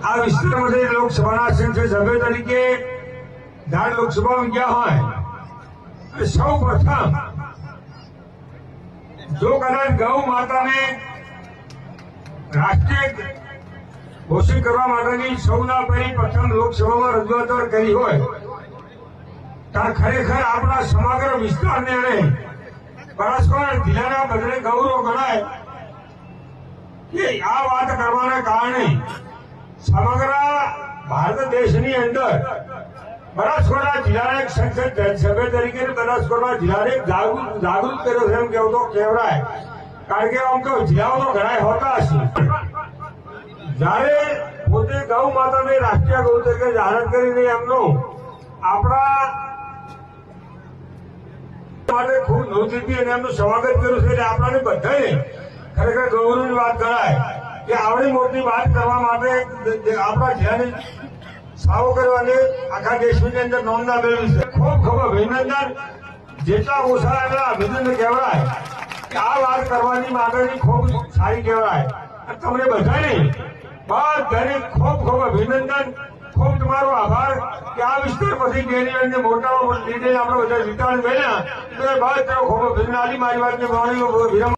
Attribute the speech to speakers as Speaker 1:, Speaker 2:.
Speaker 1: આ વિસ્તારમાંથી લોકસભાના સંસદ સભ્ય તરીકે ધાર લોકસભામાં ગયા હોય? સૌ પ્રથમ જો કદાચ ગૌ માતાને રાષ્ટ્રીય ઘોષિત કરવા માટેની સૌના પહેલી પ્રથમ લોકસભામાં રજૂઆત કરી હોય ત્યારે ખરેખર આપણા સમગ્ર વિસ્તારને અને બનાસકાંઠા જિલ્લાના બદલે ગૌરવ ગણાય કે આ વાત કરવાના કારણે સમગ્ર ભારત દેશની અંદર બનાસકાંઠા જિલ્લાના એક સંસદ સભ્ય તરીકે બનાસકાંઠા જિલ્લાને જાગૃત કર્યો છે એમ કેવું તો કહેવાય. કારણ કે આમ તો જિલ્લાઓ તો ઘણા હોતા હશે. જ્યારે પોતે ગૌ માતાને રાષ્ટ્રીય ગૌ તરીકે જાહેર કરીને એમનો આપણા માટે ખૂબ નોંધી અને એમનું સ્વાગત કર્યું છે એટલે આપણાને બધાને ખરેખર ગૌરવની વાત ગણાય. કે આવડી મોટી વાત કરવા માટે આપણા જિલ્લાની સાવો કર્યો આખા દેશની અંદર નોંધ આપેલી છે. ખૂબ ખૂબ અભિનંદન. જેટલા ઓછા અભિનંદન કહેવાય. કે આ વાત કરવાની માગણી ખૂબ સારી કહેવાય. તમને બધાને બધાને ખૂબ ખૂબ અભિનંદન. ખૂબ તમારો આભાર કે આ વિસ્તાર પછી ડેરી અને મોટા લીધે આપણે બધા વિતાણ મેળ્યા તો એ બાદ ખૂબ અભિનંદન. મારી વાતને વિરામ